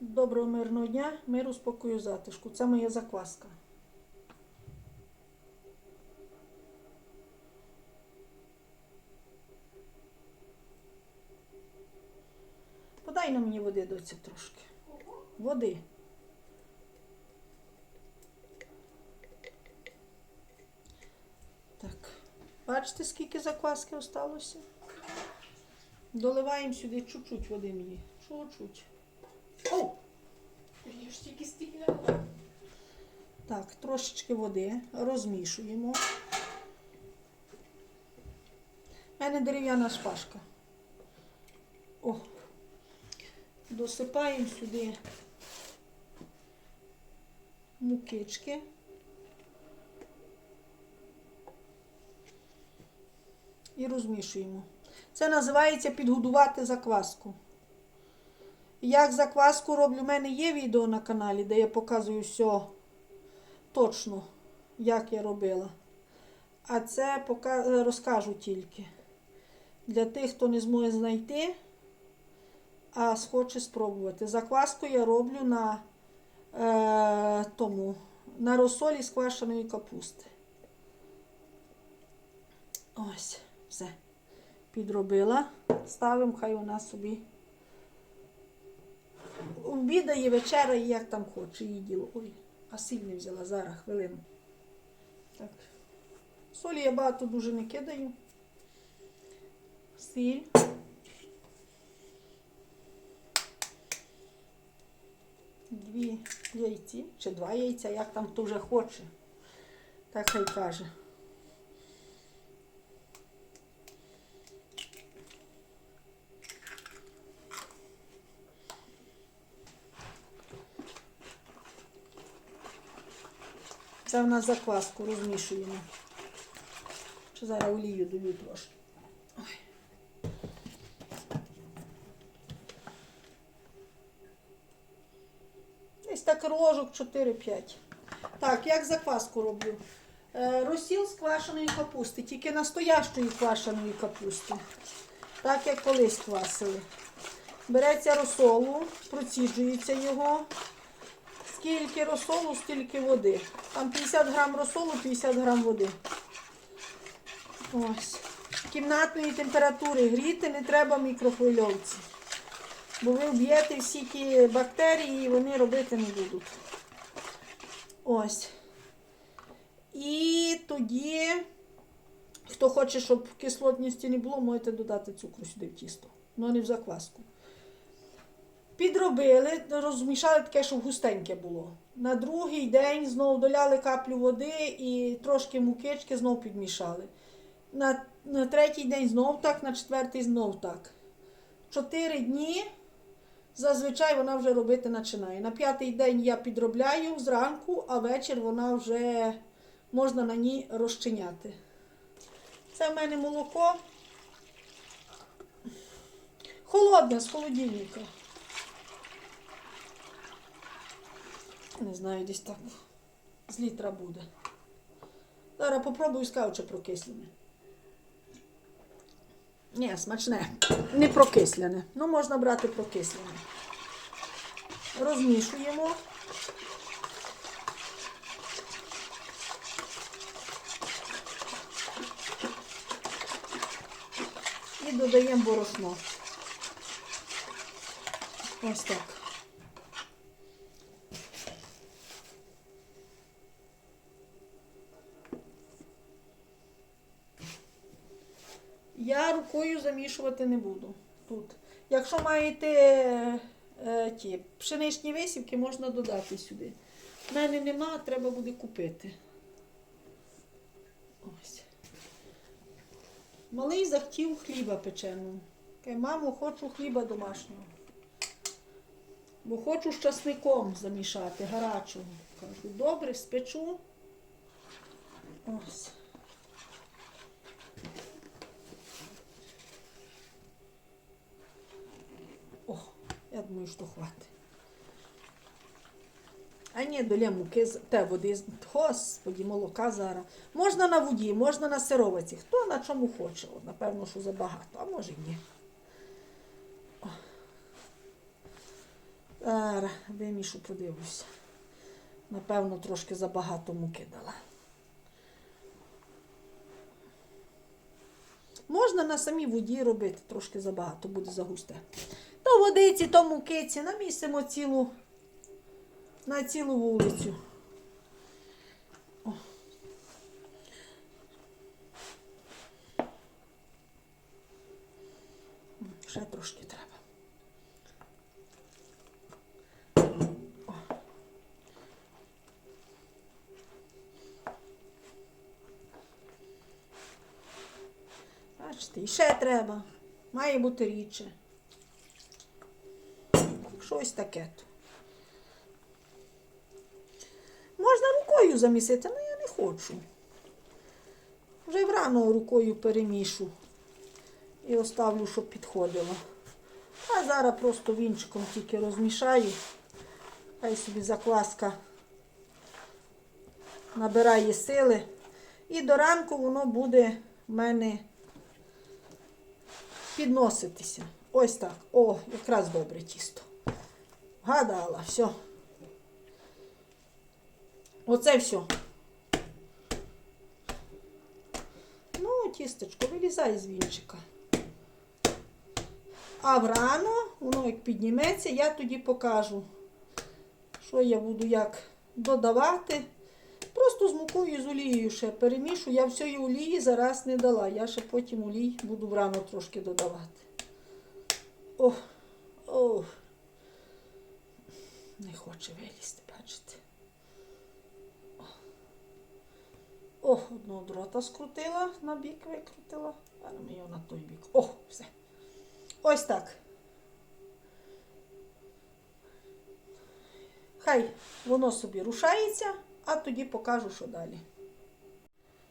Доброго мирного дня, миру, спокою, затишку. Це моя закваска. Подай на мені води доці трошки. Води. Так. Бачите, скільки закваски осталося? Доливаємо сюди чуть-чуть води мені. Чуть-чуть. О! Я ж тільки стільки налила. Так, трошечки води розмішуємо. У мене дерев'яна шпажка. О. Досипаємо сюди мукички. І розмішуємо. Це називається підгодувати закваску. Як закваску роблю, у мене є відео на каналі, де я показую все точно, як я робила. А це пока... розкажу тільки. Для тих, хто не зможе знайти, а схоче спробувати. Закваску я роблю на е, тому, на розсолі з квашеної капусти. Ось, все. Підробила. Ставимо, хай вона собі обідає, вечеряє, як там хоче, її діло. Ой, а сіль не взяла зараз, хвилину. Так. Солі я багато дуже не кидаю. Сіль. Дві яйці, чи два яйця, як там вже хоче. Так хай каже. Це в нас закваску розмішуємо. Чи зараз олію даю трошки. Ой. Десь так ложок 4-5. Так, як закваску роблю? Е, розсіл з квашеної капусти, тільки настоящої квашеної капусти. Так як колись квасили. Береться розсолу, проціджується його. Скільки розсолу, стільки води. Там 50 грам розсолу, 50 грам води. Ось. Кімнатної температури гріти не треба в мікрохвильовці. Бо ви вб'єте всі ті бактерії і вони робити не будуть. Ось. І тоді, хто хоче, щоб кислотності не було, можете додати цукру сюди в тісто. Ну не в закваску. Підробили, розмішали таке, щоб густеньке було. На другий день знову доляли каплю води і трошки мукички знов підмішали. На, на третій день знов так, на четвертий знов так. Чотири дні зазвичай вона вже робити починає. На п'ятий день я підробляю зранку, а вечір вона вже можна на ній розчиняти. Це в мене молоко. Холодне з холодильника. Не знаю, десь так з літра буде. Зараз попробую скажу, чи прокислене. Ні, смачне. Не прокислене. Ну, можна брати прокислене. Розмішуємо. І додаємо борошно. Ось так. Я рукою замішувати не буду тут. Якщо маєте е, ті пшеничні висівки, можна додати сюди. У мене нема, треба буде купити. Ось. Малий захотів хліба печеного. Каже, мамо, хочу хліба домашнього. Бо хочу з часником замішати, гарячого. Кажу, добре, спечу. Ось. О, я думаю, що хватить. А ні, доля муки, те води, господі, молока зараз. Можна на воді, можна на сировиці. Хто на чому хоче. От, напевно, що забагато, а може ні. Зараз вимішу, подивлюся. Напевно, трошки забагато муки дала. Можна на самій воді робити, трошки забагато, буде загусте. То водиці, то мукиці, намісимо цілу, на цілу вулицю. Ще трошки треба. Бачите, і ще треба. Має бути рідше. Щось таке. то. Можна рукою замісити, але я не хочу. Вже врано рукою перемішу і оставлю, щоб підходило. А зараз просто вінчиком тільки розмішаю. Хай собі закваска набирає сили. І до ранку воно буде в мене підноситися. Ось так. О, якраз добре тісто. Гадала, все. Оце все. Ну, тістечко, вилізай з вінчика. А врано, воно як підніметься, я тоді покажу, що я буду як додавати. Просто з мукою і з олією ще перемішу. Я всієї олії зараз не дала. Я ще потім олій буду врано трошки додавати. О, о. Не хоче вилізти, бачите. О, О, одного дрота скрутила, на бік викрутила. А ми його на той бік. О, все. Ось так. Хай воно собі рушається, а тоді покажу, що далі.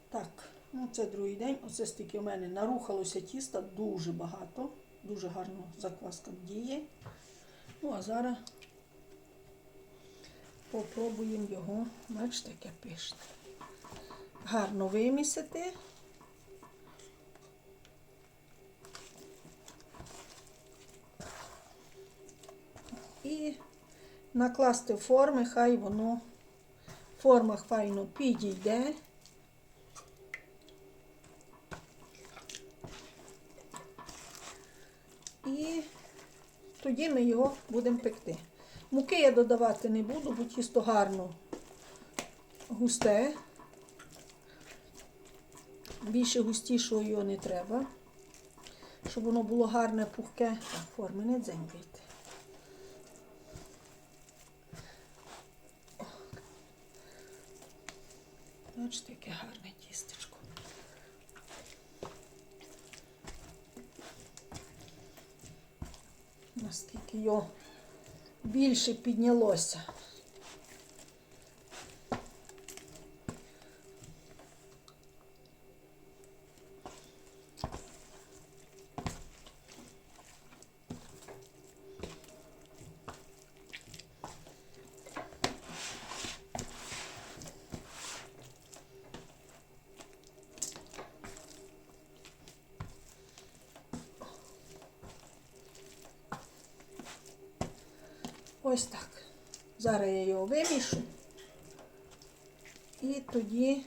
Так, ну це другий день. Оце стільки у мене нарухалося тіста дуже багато. Дуже гарно закваска діє. Ну, а зараз попробуємо його, бачите, яке пишне. Гарно вимісити. І накласти форми, хай воно в формах файно підійде. І тоді ми його будемо пекти. Муки я додавати не буду, бо тісто гарно густе. Більше густішого його не треба. Щоб воно було гарне, пухке. Так, форми не дзенькайте. Бачите, яке гарне тістечко. Наскільки його більше піднялося. Ось так. Зараз я його вимішу. І тоді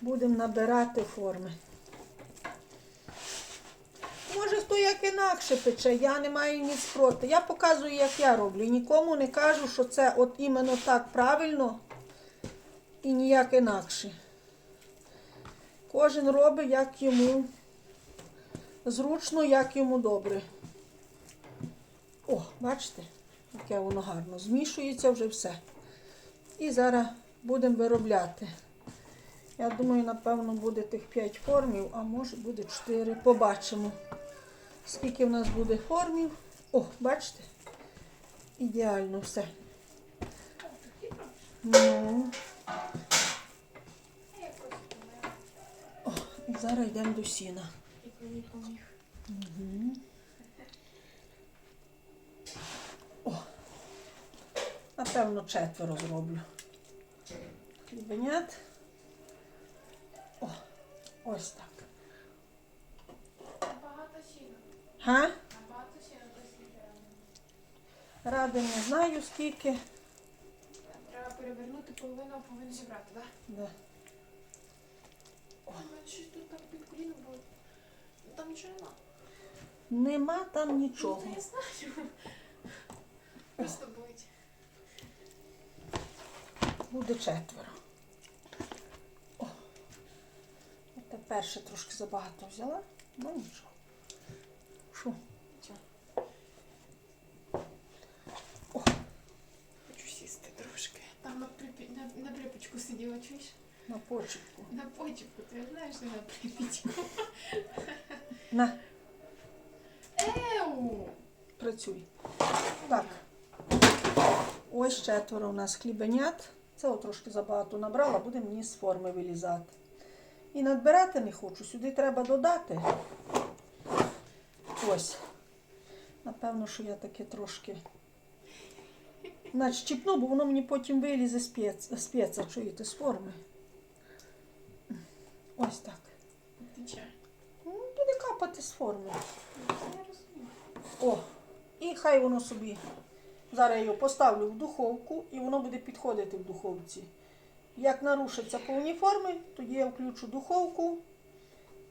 будемо набирати форми. Може, хто як інакше пече, я не маю ніц проти. Я показую, як я роблю. Нікому не кажу, що це от іменно так правильно і ніяк інакше. Кожен робить, як йому зручно, як йому добре. О, бачите, яке воно гарно. Змішується вже все. І зараз будемо виробляти. Я думаю, напевно, буде тих 5 формів, а може буде 4. Побачимо, скільки в нас буде формів. О, бачите? Ідеально все. Ну, о, і зараз йдемо до сіна. І Напевно, четверо зроблю. Хлібенят. О, ось так. Багато сіна. Га? Ради не знаю скільки. Треба перевернути половину, а половину зібрати, так? Да. У мене щось тут так під коліном було. Там нічого нема. Нема там нічого. Ну, Я знаю. Просто болить. Буде четверо. О. Це перше трошки забагато взяла, ну нічого. Що? Хочу сісти трошки. Там на, припі... на, на припічку сиділа, чуєш? На почепку. На почіпку, ти знаєш, не на припічку. На, Еу! працюй. Так. Ось четверо у нас хлібенят. Це трошки забагато набрала, буде мені з форми вилізати. І надбирати не хочу. Сюди треба додати. Ось. Напевно, що я таке трошки. Значить, чіпну, бо воно мені потім вилізе з п'єц- з п'єца, чуєте, з форми. Ось так. Ну, Буде капати з форми. О, і хай воно собі. Зараз я його поставлю в духовку і воно буде підходити в духовці. Як нарушаться повні форми, тоді я включу духовку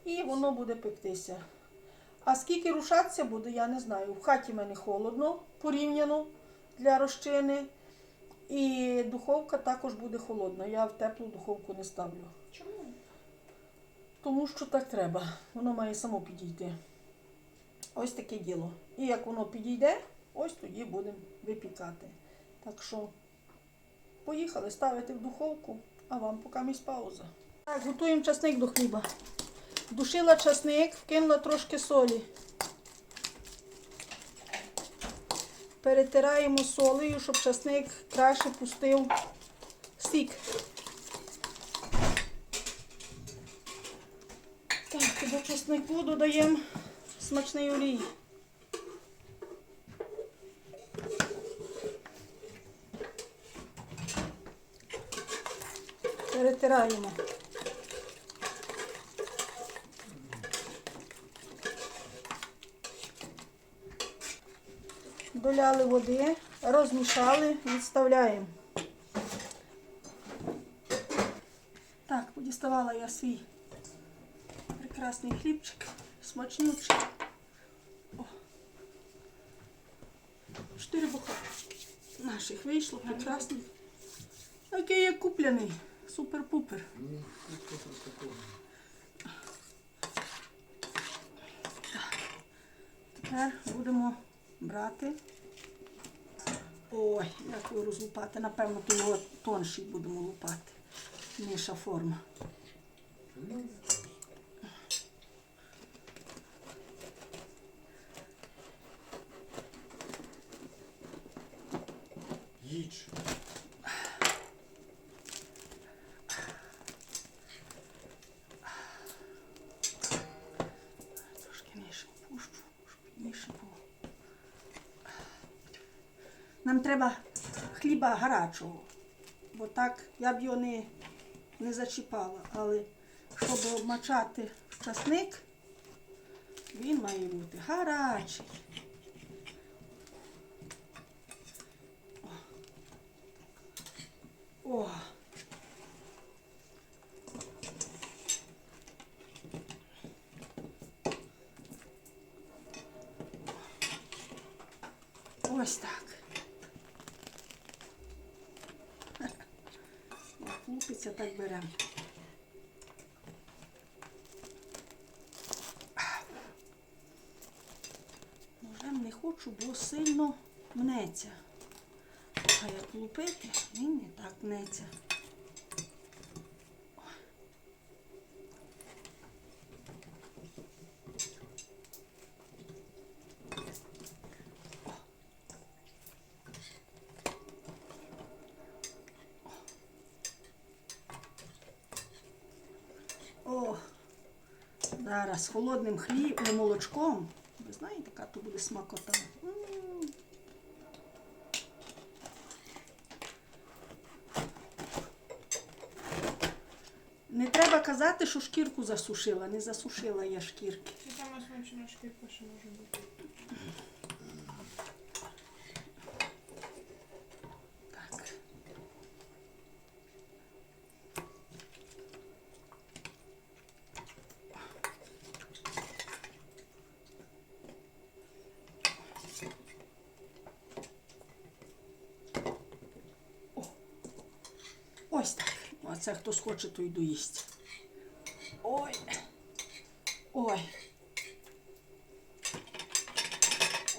і воно буде пектися. А скільки рушатися буде, я не знаю. В хаті в мене холодно порівняно для розчини. І духовка також буде холодна. Я в теплу духовку не ставлю. Чому? Тому що так треба. Воно має само підійти. Ось таке діло. І як воно підійде, ось тоді будемо випікати. Так що поїхали ставити в духовку, а вам поки місць пауза. Так, готуємо часник до хліба. Душила часник, вкинула трошки солі. Перетираємо солею, щоб часник краще пустив сік. Так, до чеснику додаємо смачний олій. Перетираємо. Доляли води, розмішали, відставляємо. Так, подіставала я свій прекрасний хлібчик, смачнючий. О. Чотири буханки наших вийшло прекрасних. Такий як купляний. Супер-пупер. Тепер будемо брати. Ой, як його розлупати. Напевно, то його тонший будемо лупати. Ніша форма. Їдь. Трошки нижче пущу, щоб нижче було. Нам треба хліба гарячого, бо так я б його не, не зачіпала. Але щоб обмачати часник, він має бути гарячий. О. Ось так. Як лупиться, так беремо. Ножем не хочу, бо сильно мнеться. А як лупити, він не так мнеться. О, зараз холодним хлібом, молочком. Ви знаєте, яка то буде смакота. Не треба казати, що шкірку засушила. Не засушила я шкірки. Це саме на шкірку ще може бути. Так. О. Ось так. А це хто схоче, то й доїсть. Ой. Ой.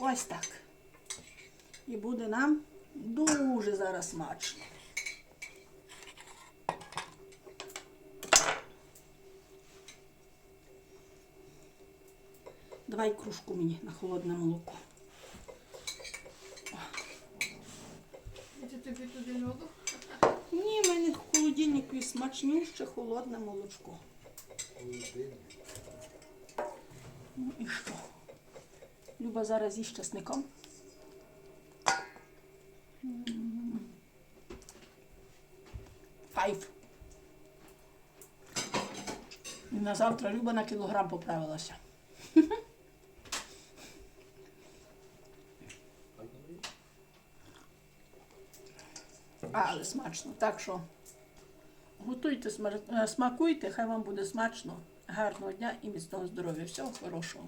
Ось так. І буде нам дуже зараз смачно. Давай кружку мені на холодне молоко. Це тобі туди льоду? Ні, в мене в холодильнику і смачніше холодне молочко. Ну і що? Люба зараз із часником. Файв. І на завтра Люба на кілограм поправилася. Але смачно. Так що готуйте, е, смакуйте, хай вам буде смачно. Гарного дня і міцного здоров'я. Всього хорошого.